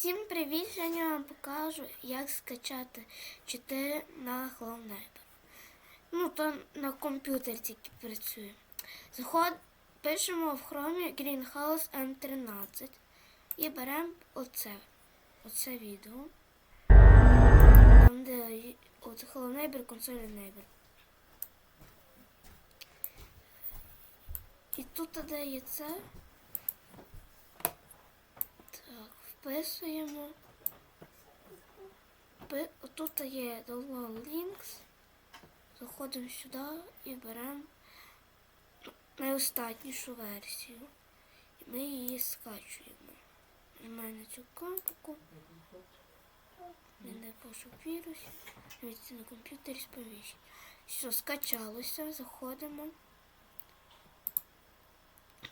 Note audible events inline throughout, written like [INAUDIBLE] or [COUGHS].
Всім привіт! Сьогодні вам покажу, як скачати 4 на Clownable. Ну, то на комп'ютері тільки працює. Заход... Пишемо в хромі Greenhouse M13 і беремо оце, оце відео. Там, де от консоль Neighbor. І тут де. Так, вписуємо. Тут є download links. Заходимо сюди і беремо найостатнішу версію. І ми її скачуємо. Нажимаємо на цю кнопку. Не пошук вірусів. Дивіться на комп'ютері сповіщення. Все, скачалося, заходимо.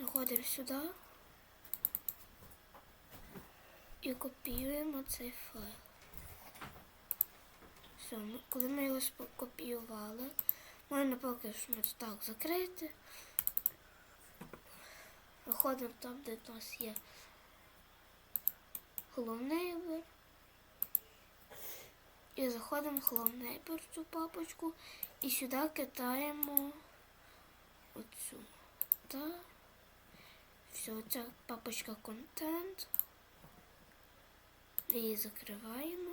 Заходимо сюди і копіюємо цей файл. Все, ми, коли ми його скопіювали, можна поки що так закрити. Виходимо там, де у нас є головний вибір. І заходимо в головний вибір цю папочку і сюди кидаємо оцю. Та все, ця папочка контент. Її закриваємо.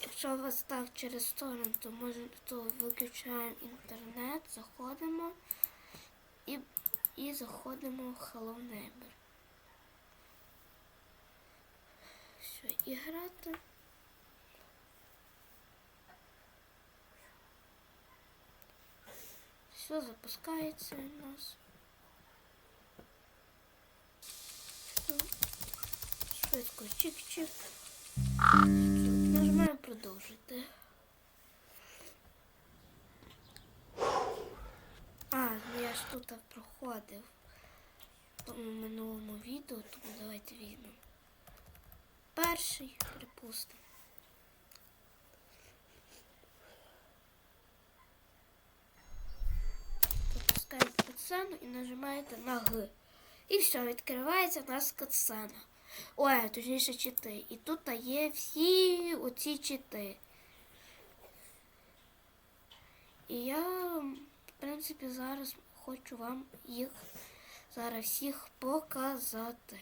Якщо у вас так через сторону, то може то виключаємо інтернет, заходимо і, і заходимо в Hello Neighbor. Все, і грати. Все запускається у нас. Все. Швидко чик-чик. Нажимаємо продовжити. А, ну я ж тут проходив тому минулому відео, тому давайте візьмемо. Перший, припустимо. Запускаєте катсцену і нажимаєте на Г. І все, відкривається у нас катсцена. Ой, точніше чити. І тут є всі оці чити. І я, в принципі, зараз хочу вам їх зараз всіх показати.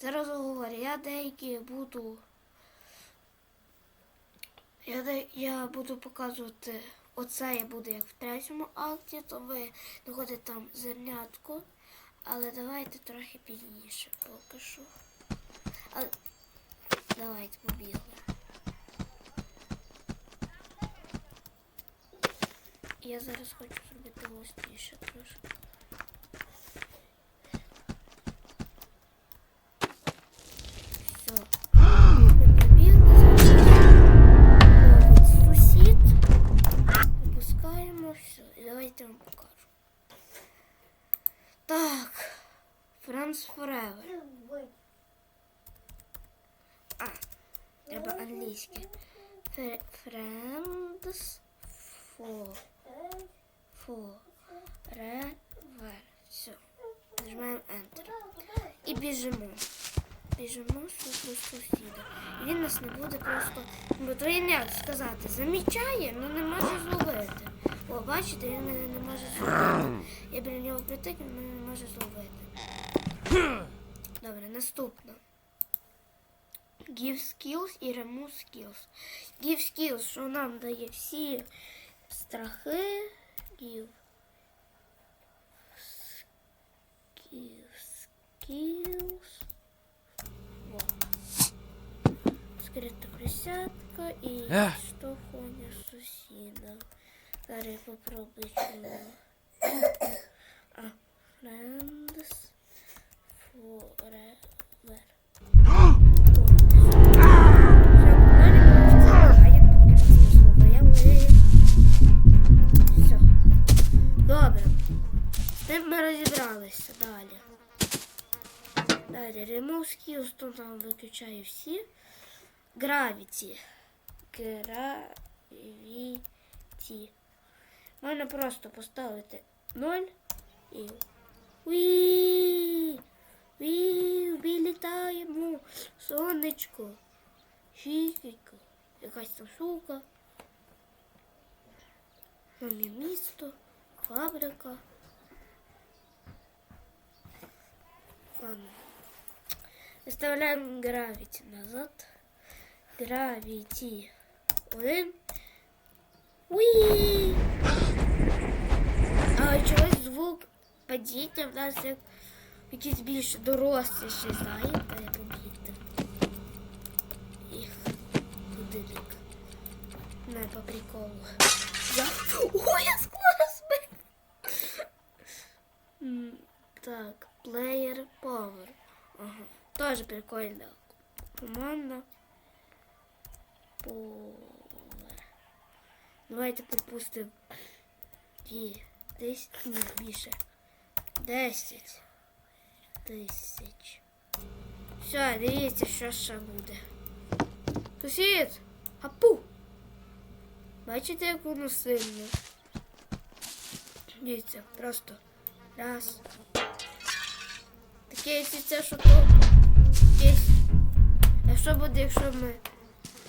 Зараз говорю, я деякі буду. Я, де, я буду показувати оце я буду як в третьому акті, то ви знаходите там зернятку. Але давайте трохи пізніше поки що. Але давайте побігли. Я зараз хочу зробити еще трошки. Треба англійське. Friends for forever. Все. Нажимаємо Enter. І біжимо. Біжимо до сусіда. Він нас не буде просто. Бо як сказати, замічає, але не може зловити. О, бачите, він мене не може зловити. Я біля нього притик, він мене не може зловити. Добре, наступно. Give skills і remove skills. Give skills, що нам дає всі страхи. Give skills. skills. Во. Скрита присядка і Ех. штовхання сусіда. Зараз я [COUGHS] виключаю всі. Gravity. Gravity. Можна просто поставити 0 і Уі! Уі! собі літаємо. Сонечко. Чікіко. Якась там штука. Там є місто, фабрика. Ладно. Виставляємо гравіті назад. Гравіті. Один. Уі! А чогось звук падіння в нас як якийсь більш доросліший, знаєте, я помітив. Їх будинок. Не по приколу. Я... Ой, я скоро збив! М, Так, player power. Ага. Тоже прикольно. Команда. Power. Давайте припустимо. І 10, ні, більше. 10 тисяч. Все, дивіться, що ще буде. Сусід! Апу! Бачите, як воно сильно? Дивіться, просто раз. Таке, якщо це що то що буде, якщо ми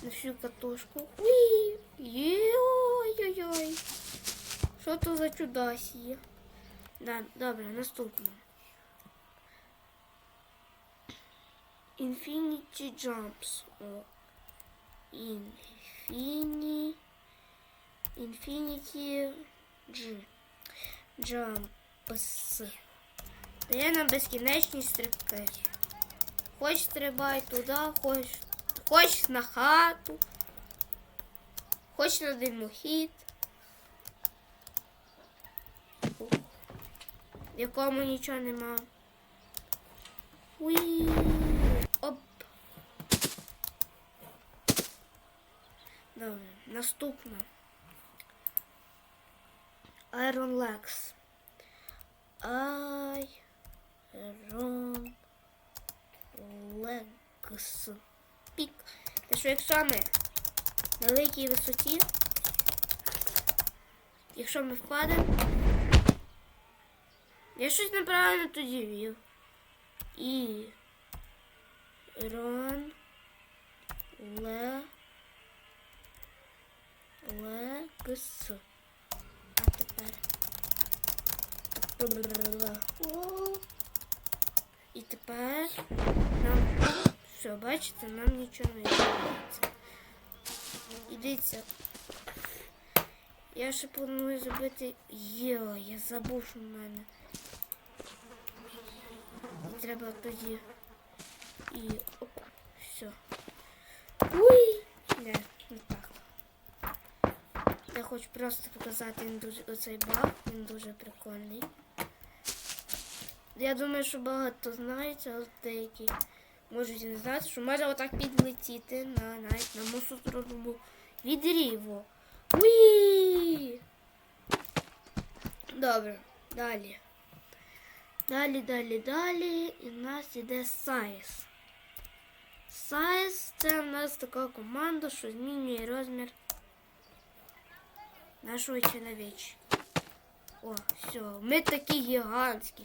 на всю катушку? Йой-йой-йой! Що то за чудась є? Да, добре, наступно. Infinity Jumps. О. Infinity. Infinity G. Jumps. Дає нам безкінечні стрибки. Хоч стрибай туди, хоч, хоч на хату, хоч на димохід. В якому нічого нема. Уі. Оп. Добре, наступна. Iron Legs. Iron Legs. Пік. Те, що якщо ми на великій висоті, якщо ми впадемо, я щось неправильно тоді вів. І Рон Ле Легс. А тепер. І тепер нам все, бачите, нам нічого не відбувається. І дивіться. Я ще планую зробити. Йо, я забув, в мене. І треба тоді. І оп, все. Уй! Не, не так. Я хочу просто показати оцей баг, він дуже прикольний. Я думаю, що багато знають, але деякі можуть і не знати, що можна отак підлетіти на навіть на мусорному відріву. Уї! Добре, далі. Далі, далі, далі. І в нас іде Size. Size це в нас така команда, що змінює розмір нашого чоловічка. О, все, ми такі гігантські.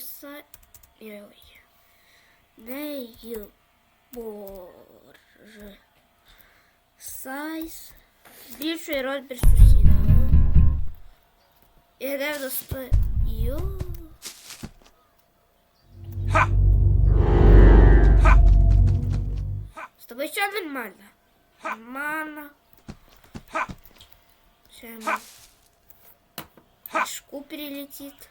Neighbor side. Ой. Neighbor size. Збільшує розмір сусіда. І де достає. Йо. З тобою все нормально? Нормально. Все нормально. кишку прилетит.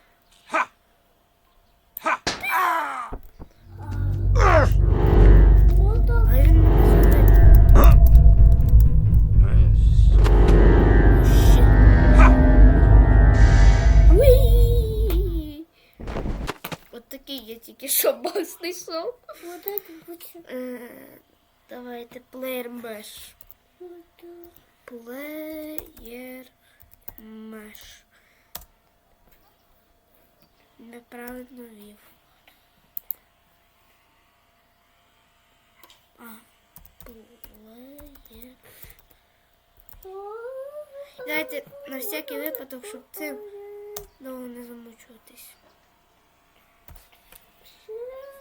я тільки що баг знайшов. Вот это будет. Е, Давайте плеєр меш. Плеєр меш. Неправильно вів. Давайте на всякий випадок, щоб цим довго не замучуватись.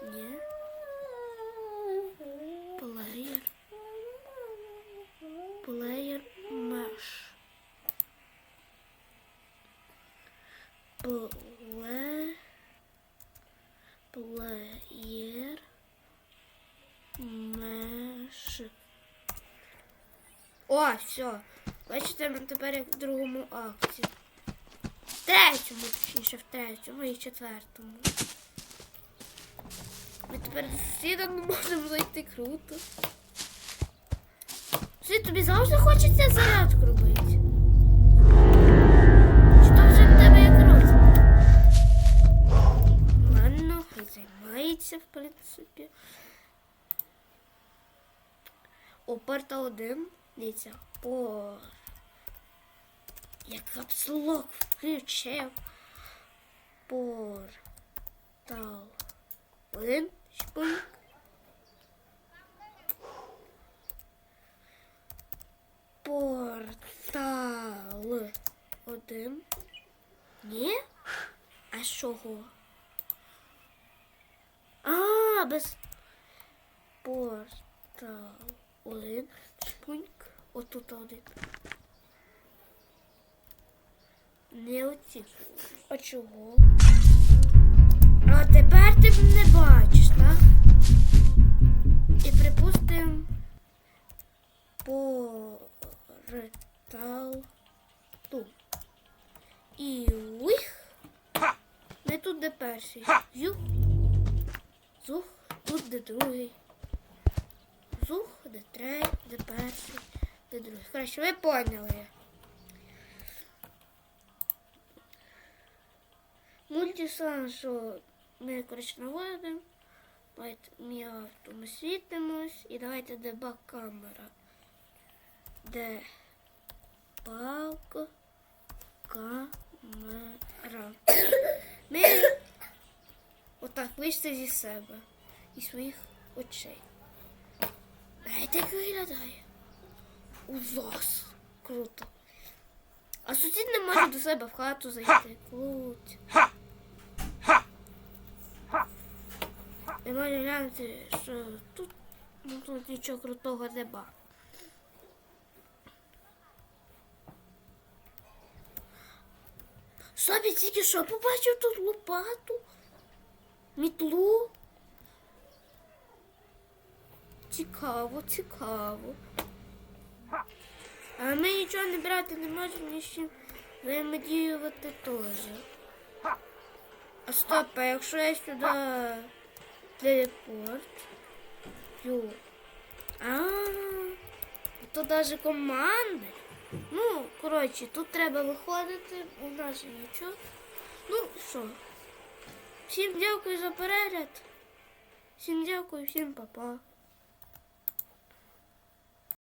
Ні. Плеєр. Плеєр меш. Пле... Плеєр меш. О, все. Бачите, ми тепер як в другому акті. В третьому, точніше, в третьому і четвертому. Ми тепер не можемо зайти круто. Сусід, тобі завжди хочеться зарядку робити. Чи то вже в тебе як рот? Ладно, хай займається, в принципі. О, порта один. Дивіться, по. Я капслок включив. Портал. Один. Шпуньк. Портал. Один. Ні? А чого? А, без портал. Один. Шпуньк. Отут один. Не оці. А чого? А тепер ти не бачиш, так? І припустимо портал тут. І уих. Не тут де перший. Юх. Зух, тут де другий. Зух, де третій, де перший, де другий. Коротше, ви поняли. Мультисан, що ми, коротше, наводимо. Ми світимось. І давайте дебаг камера. Де баг камера. Ми отак вийшли зі себе і своїх очей. Знаєте, як виглядає? Ужас. Круто. А сусід не може до себе в хату зайти. Круть. Не може глянути, що тут, ну, тут нічого крутого нема. Собі тільки що побачив тут лопату, мітлу. Цікаво, цікаво. А ми нічого не брати не можемо, з чим взаємодіювати теж. А стоп, а якщо я сюди телепорт. Ю. А, то навіть команди. Ну, коротше, тут треба виходити, у нас нічого. Ну, що? Всім дякую за перегляд. Всім дякую, всім па-па.